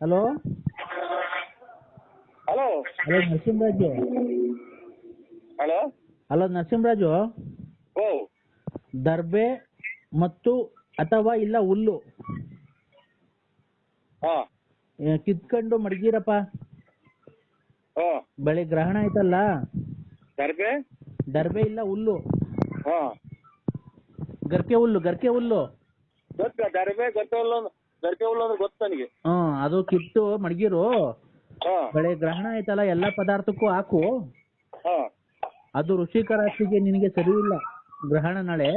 Hello hello hello Narasimharaju hello hello Narasimharaju ಓ ದರ್ಬೆ ಮತ್ತು ಅಥವಾ ಇಲ್ಲ ಹುಲ್ಲು? ಹಾ. ಏ, ಕಿತ್ಕೊಂಡು ಮಡಗಿರಪ್ಪ. ಹಾ. ಬೆಳೆ ಗ್ರಹಣ ಆಯ್ತಲ್ಲ? ದರ್ಬೆ ದರ್ಬೆ ಇಲ್ಲ ಹುಲ್ಲು? ಹಾ. ಗರ್ಕೆ ಹುಲ್ಲು ಗರ್ಕೆ ಹುಲ್ಲು? ಗೊತ್ತ ದರ್ಬೆ ಗೊತ್ತಲ್ಲ ಹುಲ್ಲು ಅಂದ್ರೆ ಗೊತ್ತು ನನಗೆ. ಹ್ಮ್ ಅದು ಕಿತ್ತು ಮಡಗಿರು. ಹಾ. ಬೆಳೆ ಗ್ರಹಣ ಐತಲ್ಲ ಎಲ್ಲಾ ಪದಾರ್ಥಕ್ಕೂ ಹಾಕು. ಹಾ. ಅದು ರುಚಿಕರಾಶಿಗೆ ರಾಶಿಗೆ ನಿನಗೆ ಸರಿ ಇಲ್ಲ ಗ್ರಹಣ ನಾಳೆ.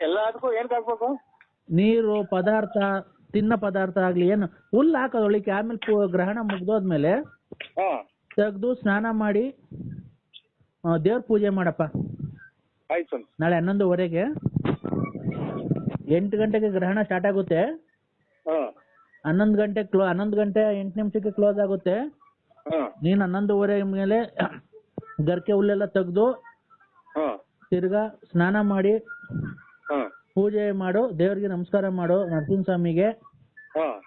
ಎಲ್ಲದಕ್ಕೂ ಏನ್ ಹಾಕ್ಬೇಕು ನೀರು ಪದಾರ್ಥ ತಿನ್ನ ಪದಾರ್ಥ ಆಗ್ಲಿ ಏನು ಹುಲ್ಲು ಹಾಕೋದೊಳಿಕೆ ಆಮೇಲೆ ಪು- ಗ್ರಹಣ ಮುಗ್ದೋದ್ಮೇಲೆ ಹಾ. ತೆಗ್ದು ಸ್ನಾನ ಮಾಡಿ ದೇವ್ರ ಪೂಜೆ ಮಾಡಪ್ಪ. ಆಯ್ತು ಸ್ವಾಮಿ. ನಾಳೆ ಹನ್ನೊಂದುವರೆಗೆ. ಎಂಟು ಗಂಟೆಗೆ ಗ್ರಹಣ ಸ್ಟಾರ್ಟ್ ಆಗುತ್ತೆ. ಹಾ. ಹನ್ನೊಂದು ಗಂಟೆ ಕ್ಲೋ ಹನ್ನೊಂದು ಗಂಟೆ ಎಂಟು ನಿಮಿಷಕ್ಕೆ ಕ್ಲೋಸ್ ಆಗುತ್ತೆ. ಹಾ. ನೀನು ಹನ್ನೊಂದುವರೆ ಮೇಲೆ ಗರ್ಕೆ ಹುಲ್ಲೆಲ್ಲ ತೆಗೆದು ಹಾ. ತಿರ್ಗಾ ಸ್ನಾನ ಮಾಡಿ ಹಾ. ಪೂಜೆ ಮಾಡು ದೇವರಿಗೆ ನಮಸ್ಕಾರ ಮಾಡು ನರಸಿಂಹಸ್ವಾಮಿಗೆ ಹಾ.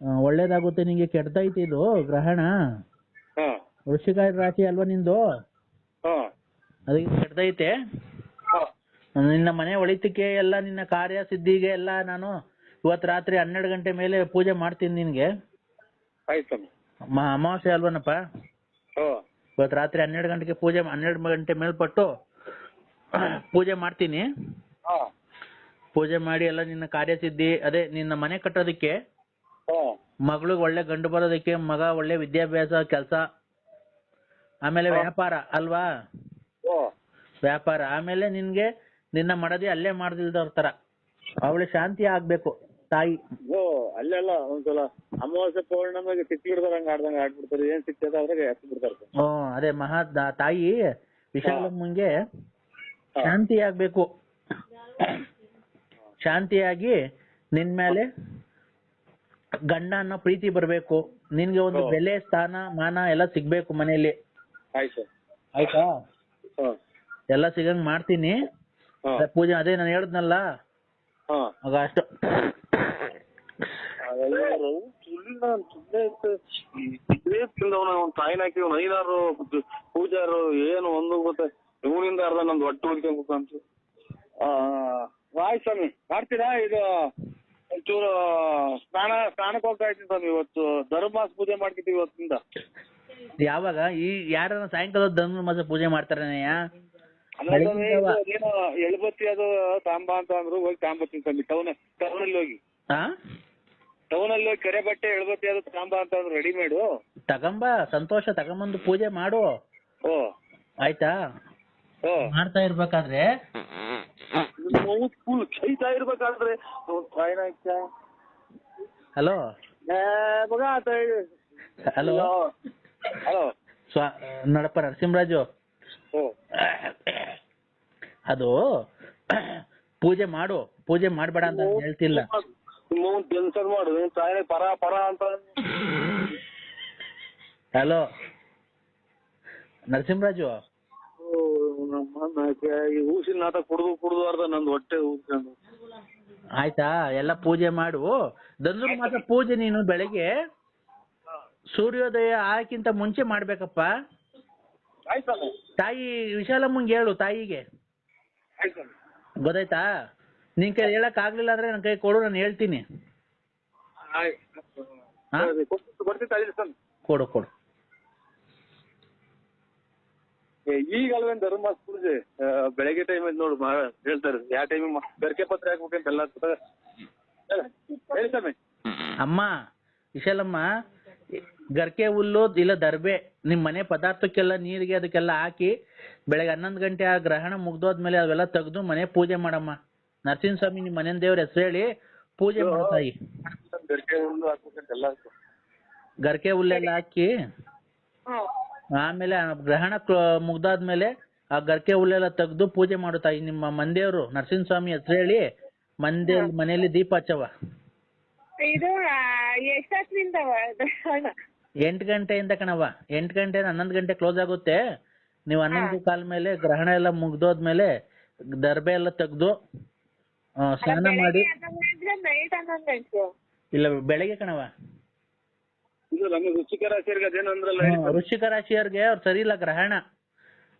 ಆ, ಒಳ್ಳೇದಾಗುತ್ತೆ ನಿಂಗೆ ಕೆಡ್ತೈತಿ ಇದು ಗ್ರಹಣ. ವೃಷಿಕಾಯಿ ವೃಶ್ಚಿಕ ರಾಶಿ ಅಲ್ವಾ ನಿಂದು? ಹಾ. ಅದಕ್ಕೆ ಕೆಡ್ತೈತೆ ನಿನ್ನ ಮನೆ ಒಳಿತಕ್ಕೆ ಎಲ್ಲ ನಿನ್ನ ಕಾರ್ಯ ಸಿದ್ಧಿಗೆ ಎಲ್ಲ ನಾನು ಇವತ್ ರಾತ್ರಿ ಹನ್ನೆರಡು ಗಂಟೆ ಮೇಲೆ ಪೂಜೆ ಮಾಡ್ತೀನಿ ನಿನ್ಗೆ. ಆಯ್ತು ಮ- ಅಮಾವಾಸ್ಯೆ ಅಲ್ವನಪ್ಪ? ಇವತ್ ಇವತ್ತು ರಾತ್ರಿ ಹನ್ನೆರಡು ಗಂಟೆಗೆ ಪೂಜೆ ಹನ್ನೆರಡು ಗಂಟೆ ಮೇಲ್ಪಟ್ಟು ಪೂಜೆ ಮಾಡ್ತೀನಿ. ಪೂಜೆ ಮಾಡಿ ಎಲ್ಲ ನಿನ್ನ ಕಾರ್ಯಸಿದ್ಧಿ ಅದೇ ನಿನ್ನ ಮನೆ ಕಟ್ಟೋದಕ್ಕೆ ಮಗಳಿಗೆ ಒಳ್ಳೆ ಗಂಡು ಬರೋದಕ್ಕೆ ಮಗ ಒಳ್ಳೆ ವಿದ್ಯಾಭ್ಯಾಸ ಕೆಲಸ ಆಮೇಲೆ ವ್ಯಾಪಾರ ಅಲ್ವಾ? ವ್ಯಾಪಾರ. ಆಮೇಲೆ ನಿನ್ಗೆ ನಿನ್ನ ಮಡದಿ ಅಲ್ಲೇ ಮಾಡ್ದಿಲ್ದವ್ರ ತರ. ಅವಳು ಶಾಂತಿ ಆಗ್ಬೇಕು ತಾಯಿ. ಓ ಅಲ್ಲೆಲ್ಲ ಒಂದ್ಸಲ ಅಮಾವಾಸ್ಯ ಪೌರ್ಣಮಿಗೆ ಸಿಕ್ಕಿ ಹಿಡ್ದಾರ ಹಂಗ ಆಡ್ದಂಗ ಆಡ್ಬಿಡ್ತಾರೆ. ಏನ್ ಸಿಕ್ತದ ಅದ್ರಾಗ ಬಿಡ್ತಾರೆ. ಅದೇ ಮಹಾ ದ- ತಾಯಿ ವಿಶಾಲಮ್ಮಂಗೆ ಮುಂಗೆ ಶಾಂತಿ ಆಗ್ಬೇಕು. ಶಾಂತಿಯಾಗಿ ನಿನ್ ಮೇಲೆ ಗಂಡ ಅನ್ನೋ ಪ್ರೀತಿ ಬರ್ಬೇಕು. ನಿನ್ಗೆ ಒಂದು. ಬೆಲೆ ಸ್ಥಾನ ಮಾನ ಎಲ್ಲ ಸಿಗ್ಬೇಕು ಮನೆಯಲ್ಲಿ. ಆಯ್ತು. ಆಯ್ತಾ? ಹಾ. ಎಲ್ಲ ಸಿಗಂಗ್ ಮಾಡ್ತೀನಿ. ಅದೇ ಪೂಜೆ ಅದೇ ನಾನು ಹೇಳದ್ನಲ್ಲ? ಆಗ ಅಷ್ಟು. ಅವ್ನ ತಾಯಿನ ಹಾಕಿ ಅವ್ನ ಐದಾರು ಪೂಜಾರು ಏನು ಒಂದು ಗೊತ್ತ ಇವನಿಂದ ಅರ್ಧ ನಮ್ದು ಒಟ್ಟು ಉಳ್ಕೊಂಡ್ಬಿಟ್ಟು ಅಂತ ಆಯ್ತು ಸ್ವಾಮಿ ಮಾಡ್ತೀರಾ? ಇದು ಒಂಚೂರು ಸ್ನಾನ ಸ್ನಾನಕ್ಕೆ ಹೋಗ್ತಾ ಇದ್ದೀನಿ ಸ್ವಾಮಿ ಇವತ್ತು. ಧರ್ಮಾಸ ಪೂಜೆ ಮಾಡ್ತಿದ್ದೀವಿ ಇವತ್ತಿಂದ. ಯಾವಾಗ? ಈ ಯಾರ ಸಾಯಂಕಾಲ ಧನುರ್ಮಾಸ ಪೂಜೆ ಮಾಡ್ತಾರನಯ್ಯ? ಏನೋ ಎಳ್ಬತ್ತಿ ಅದು ತಾಂಬ ಅಂತ ಅಂದ್ರು ಹೋಗಿ ತಾಂಬತ್ತೀನಿ ಸ್ವಾಮಿ ಟೌನ್ ಟೌನಲ್ಲಿ ಹೋಗಿ. ಟೌನ್ ಟೌನಲ್ಲಿ ಹೋಗಿ ಕೆರೆ ಬಟ್ಟೆ ಎಳ್ಬತ್ತಿ ಅದು ತಾಂಬ ಅಂತ ಅಂದ್ರು ರೆಡಿಮೇಡು. ತಗಂಬ ಸಂತೋಷ ತಗೊಂಬಂದು ಪೂಜೆ ಮಾಡು. ಓ. ಆಯ್ತಾ? ಓ. ಮಾಡ್ತಾ ಇರ್ಬೇಕಾದ್ರೆ ಫುಲ್ ಚೈತಾ ಇರ್ಬೇಕಾದ್ರೆ. ಹಲೋ? ಮಗ ಹಲೋ. ಹಲೋ. ಸ್ವಾ ನೋಡಪ್ಪ ನರಸಿಂಹರಾಜು. ಅದು ಪೂಜೆ ಮಾಡು ಪೂಜೆ ಮಾಡಬೇಡ ಅಂತ ನಾನ್ ಹೇಳ್ತಿಲ್ಲ. ನಿಮ್ಮ ಟೆನ್ಷನ್ ಮಾಡು ಪರ ಪರ ಅಂತ. ಹಲೋ ನರಸಿಂಹರಾಜು. ಹೂಸಿನ ನಾಟ ಕುಡ್ದು ಕುಡ್ದು ಅರ್ಧ ನಂದು ಹೊಟ್ಟೆ ಊದ್ಕೊಂಡು ಆಯ್ತಾ ಎಲ್ಲ ಪೂಜೆ ಮಾಡು. ಧನುರ್ಮಾಸ ಪೂಜೆ ನೀನು ಬೆಳಗ್ಗೆ? ಸೂರ್ಯೋದಯ ಆಗಕ್ಕಿಂತ ಮುಂಚೆ ಮಾಡ್ಬೇಕಪ್ಪ. ಆಯ್ತು ತಾಯಿ ವಿಶಾಲಮ್ಮಂಗೆ ಹೇಳು ತಾಯಿಗೆ. ಆಯ್ತು ಗೊತ್ತಾಯ್ತಾ? ನಿನ್ ಕೈ ಹೇಳಕ್ ಆಗ್ಲಿಲ್ಲ ಅಂದ್ರೆ ನನ್ ಕೈ ಕೊಡು ನಾನು ಹೇಳ್ತೀನಿ. ಹಾ? ಆಯ್ತು ಬರ್ತೀನಿ ತಾಳಿ ಸ್ವಾಮಿ ಕೊಡು ಕೊಡು. ಏ, ಈಗ ಧರ್ಮ ಪೂಜೆ ಆ, ಬೆಳಗ್ಗೆ ಟೈಮ್ ನೋಡು ಮಾ ಹೇಳ್ತಾರೆ. ಯಾವ ಟೈಮ್ ಬೆರಕೆ ಪತ್ರ ಹಾಕ್ಬೇಕಂತ ಎಲ್ಲ ಗೊತ್ತಾಗ- ಹೇಳಿ. ಸ್ವಾಮಿ. ಅಮ್ಮ ವಿಶಾಲಮ್ಮ ಗರ್ಕೆ ಹುಲ್ಲು ಇಲ್ಲ ದರ್ಬೆ ನಿಮ್ ಮನೆ ಪದಾರ್ಥಕ್ಕೆಲ್ಲ ನೀರಿಗೆ ಅದಕ್ಕೆಲ್ಲ ಹಾಕಿ ಬೆಳಗ್ಗೆ ಹನ್ನೊಂದು ಗಂಟೆ ಆ ಗ್ರಹಣ ಮುಗ್ದೋದ್ಮೇಲೆ ಅವೆಲ್ಲ ತೆಗ್ದು ಮನೆ ಪೂಜೆ ಮಾಡಮ್ಮ. ನರಸಿಂಹ ಸ್ವಾಮಿ ನಿಮ್ ಮನೆ ದೇವ್ರ ಹೆಸರು ಹೇಳಿ ಪೂಜೆ ಮಾಡ್ತಾಯಿ ಗರ್ಕೆ ಗರ್ಕೆ ಹುಲ್ಲೆಲ್ಲ ಹಾಕಿ ಆಮೇಲೆ ಗ್ರಹಣ ಮುಗ್ದಾದ್ಮೇಲೆ ಆ ಗರ್ಕೆ ಹುಲ್ಲೆಲ್ಲ ತೆಗ್ದು ಪೂಜೆ ಮಾಡುತ್ತಾಯಿ ತಾಯಿ ನಿಮ್ಮ ಮಂದೇವ್ರು ನರಸಿಂಹ ಸ್ವಾಮಿ ಹೆಸರು ಹೇಳಿ ಮಂದೆ ಮನೆಯಲ್ಲಿ ದೀಪ ಹಚ್ಚವ ಇದು ಎಷ್ಟೊತ್ತಿನಿಂದ ಎಂಟು ಗಂಟೆಯಿಂದ ಕಣವ ಎಂಟು ಗಂಟೆ ಹನ್ನೊಂದು ಗಂಟೆ ಕ್ಲೋಸ್ ಆಗುತ್ತೆ. ನೀವು ಹನ್ನೊಂದು ಕಾಲ ಮೇಲೆ ಗ್ರಹಣ ಎಲ್ಲ ಮುಗ್ದೋದ್ಮೇಲೆ ದರ್ಬೆ ಎಲ್ಲ ತೆಗ್ದು ಆ, ಸ್ನಾನ ಮಾಡಿ. ನೈಟ್ ಹನ್ನೊಂದು ಗಂಟೆ. ಇಲ್ಲ ಬೆಳಗ್ಗೆ ಕಣವ ಇದು ನಮ್ಮ ರುಚಿಕ ರಾಶಿಯರ್ಗೆ ಅದೇನು ಅಂದ್ರಲ್ಲ ಹೇಳಿ ಹ್ಮ್, ವೃಶ್ಚಿಕ ರಾಶಿಯವ್ರಿಗೆ ಅವ್ರು ಸರಿ ಇಲ್ಲ ಗ್ರಹಣ.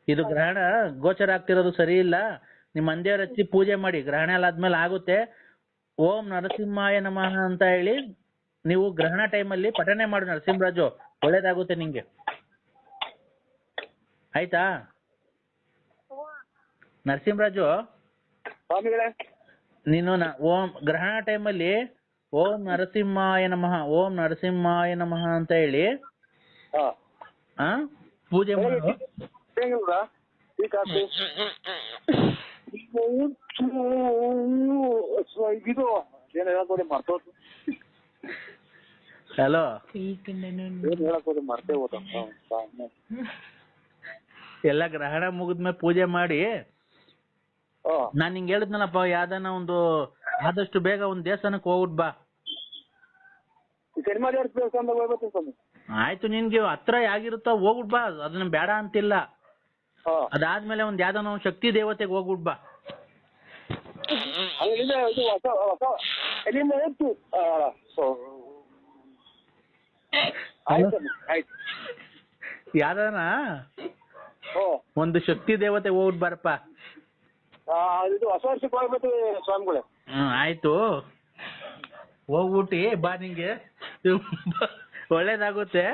ಇದು ಗ್ರಹಣ ಗೋಚರ ಆಗ್ತಿರೋದು ಸರಿ ಇಲ್ಲ. ನಿಮ್ಮ ಮಂದಿಯವ್ರ ಹಚ್ಚಿ ಪೂಜೆ ಮಾಡಿ. ಗ್ರಹಣ ಎಲ್ಲ ಆದ್ಮೇಲೆ ಆಗುತ್ತೆ. ಓಂ ನರಸಿಂಹಾಯ ನಮಃ ಅಂತ ಹೇಳಿ ನೀವು ಗ್ರಹಣ ಟೈಮಲ್ಲಿ ಪಠನೆ ಮಾಡು ನರಸಿಂಹರಾಜು. ಒಳ್ಳೇದಾಗುತ್ತೆ ನಿಂಗೆ. ಆಯ್ತಾ? ನರಸಿಂಹರಾಜು? ಸ್ವಾಮಿಗಳೇ. ನೀನು ಓಂ ಗ್ರಹಣ ಟೈಮಲ್ಲಿ ಓಂ ನರಸಿಂಹಾಯ ನಮಃ ಓಂ ನರಸಿಂಹಾಯ ನಮಃ ಅಂತ ಹೇಳಿ. ಹಾ. ಆ? ಪೂಜೆ ಮಾಡು. ಇದು ಮರ್ತೋತು. ಹಲೋ ಎಲ್ಲ ಗ್ರಹಣ ಮುಗಿದ್ಮೇಲೆ ಪೂಜೆ ಮಾಡಿ ನಾನ್ ನಿಂಗೆ ಹೇಳಿದ್ನಲ್ಲಪ್ಪ ಯಾವ್ದಾನ ಒಂದು ಆದಷ್ಟು ಬೇಗ ಒಂದ್ ದೇವಸ್ಥಾನಕ್ಕೆ ಹೋಗ್ಬಿಟ್ ಬಾ. ಆಯ್ತು ನಿನ್ಗೆ ಹತ್ರ ಯಾಗಿರುತ್ತೋ ಹೋಗ್ಬಿಟ್ ಬಾ ಅದನ್ನ ಬೇಡ ಅಂತಿಲ್ಲ. ಅದಾದ್ಮೇಲೆ ಒಂದ್ ಯಾವ್ದಾನ ಒಂದ್ ಶಕ್ತಿ ದೇವತೆಗೆ ಹೋಗ್ಬಿಟ್ ಬಾ. ಹೊಸ ಓ ಒಂದು ಶಕ್ತಿ ದೇವತೆ ಹೋಗ್ಬಿಟ್ ಬಾರಪ್ಪ. ಇದು ಹೊಸ ವರ್ಷಕ್ಕೆ ಹೋಗ್ಬೇಕು ಸ್ವಾಮಿಗಳೇ. ಹ್ಮ್ ಆಯ್ತು. ಹೋಗ್ಬಿಟ್ಟಿ ಬಾ ನಿಂಗೆ. ಒಳ್ಳೇದಾಗುತ್ತೆ.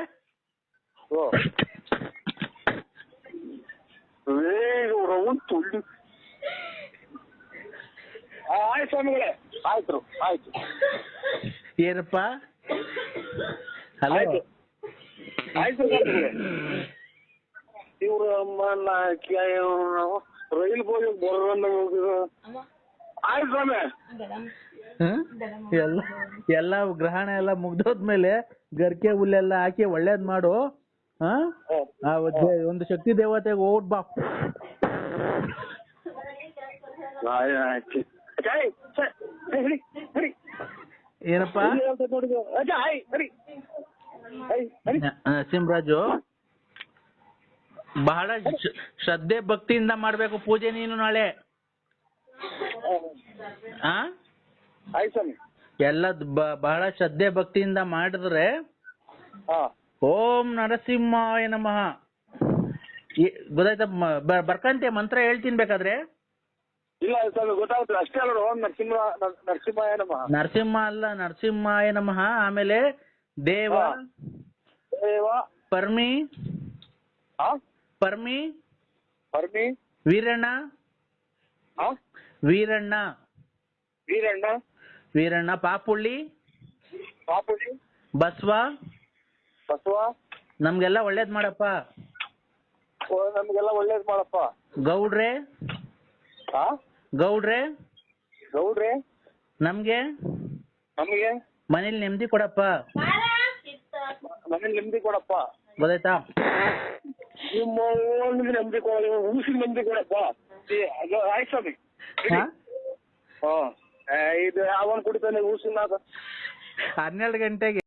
ಆಯ್ತು ಸ್ವಾಮಿಗಳೇ. ಆಯ್ತು ಆಯ್ತು. ಏನಪ್ಪ? ಹಲೋ? ಆಯ್ತು ಅಮ್ಮ ಇವ್ರು ನಾವು ರೈಲ್ ಬೋಗಿ ಬರೋಣ ಆಯ್ತು ಸ್ವಾಮಿ? ಎಲ್ಲ ಎಲ್ಲ ಗ್ರಹಣ ಎಲ್ಲ ಮುಗ್ದೋದ್ಮೇಲೆ ಗರ್ಕೆ ಹುಲ್ಲೆಲ್ಲ ಹಾಕಿ ಒಳ್ಳೇದ್ ಮಾಡು. ಹಾ? ಆ ದೇ- ಒಂದು ಶಕ್ತಿ ದೇವತೆಗೆ ಹೋಗ್ಬಿಟ್ ಬಾ. ಏನಪ್ಪ? ನರಸಿಂಹರಾಜು ಬಹಳ ಶ್ರ- ಶ್ರದ್ಧೆ ಭಕ್ತಿಯಿಂದ ಮಾಡ್ಬೇಕು ಪೂಜೆ ನೀನು ನಾಳೆ. ಆ? ಎಲ್ಲ ಬಹಳ ಶ್ರದ್ಧೆ ಭಕ್ತಿಯಿಂದ ಮಾಡಿದ್ರೆ ಓಂ ನರಸಿಂಹಾಯ ನಮಃ. ಗೊತ್ತಾಯ್ತಾ ಬರ್ಕಂತೆ ಮಂತ್ರ ಹೇಳ್ತೀನಿ ಬೇಕಾದ್ರೆ? ಇಲ್ಲ ಸ್ವಾಮಿ ಗೊತ್ತಾಗುತ್ತೆ. ಅಷ್ಟೇ ಅಲ್ಲ ಓಂ ನರಸಿಂಹ ನರಸಿಂಹಾಯ ನಮಃ. ನರಸಿಂಹ ಅಲ್ಲ ನರಸಿಂಹಾಯ ನಮಃ. ಆಮೇಲೆ ದೇವ. ದೇವ. ಪರ್ಮಿ ಹಾ ಪರ್ಮಿ ಪರ್ಮಿ. ವೀರಣ್ಣ ಹಾ ವೀರಣ್ಣ. ವೀರಣ್ಣ. ವೀರಣ್ಣ ಪಾಪುಳ್ಳಿ ಪಾಪುಳ್ಳಿ. ಬಸವ. ಬಸವ. ನಮ್ಗೆಲ್ಲ ಒಳ್ಳೇದ್ ಮಾಡಪ್ಪ. ನಮ್ಗೆಲ್ಲ ಒಳ್ಳೇದ್ ಮಾಡಪ್ಪ. ಗೌಡ್ರೆ. ಹಾ ಗೌಡ್ರೆ. ಗೌಡ್ರೆ. ನಮ್ಗೆ. ನಮ್ಗೆ. ಮನೇಲಿ ನೆಮ್ಮದಿ ಕೊಡಪ್ಪ. ನಮಗೆ ನೆಮ್ಮದಿ ಕೊಡಪ್ಪ. ಗೊತ್ತಾಯ್ತಾ? ನಿಮ್ಮ ಒಂದು ನೆಮ್ಮದಿ ಕೊಡ ಊಸಿಗೆ ನೆಮ್ಮದಿ ಕೊಡಪ್ಪ. ಆಯ್ತು ಸ್ವಾಮಿ. ಹಾ? ಹಾ. ಇದು ಯಾವನ್ ಕುಡಿತಾನೆ? ಊಸಿನ ಹನ್ನೆರಡು ಗಂಟೆಗೆ.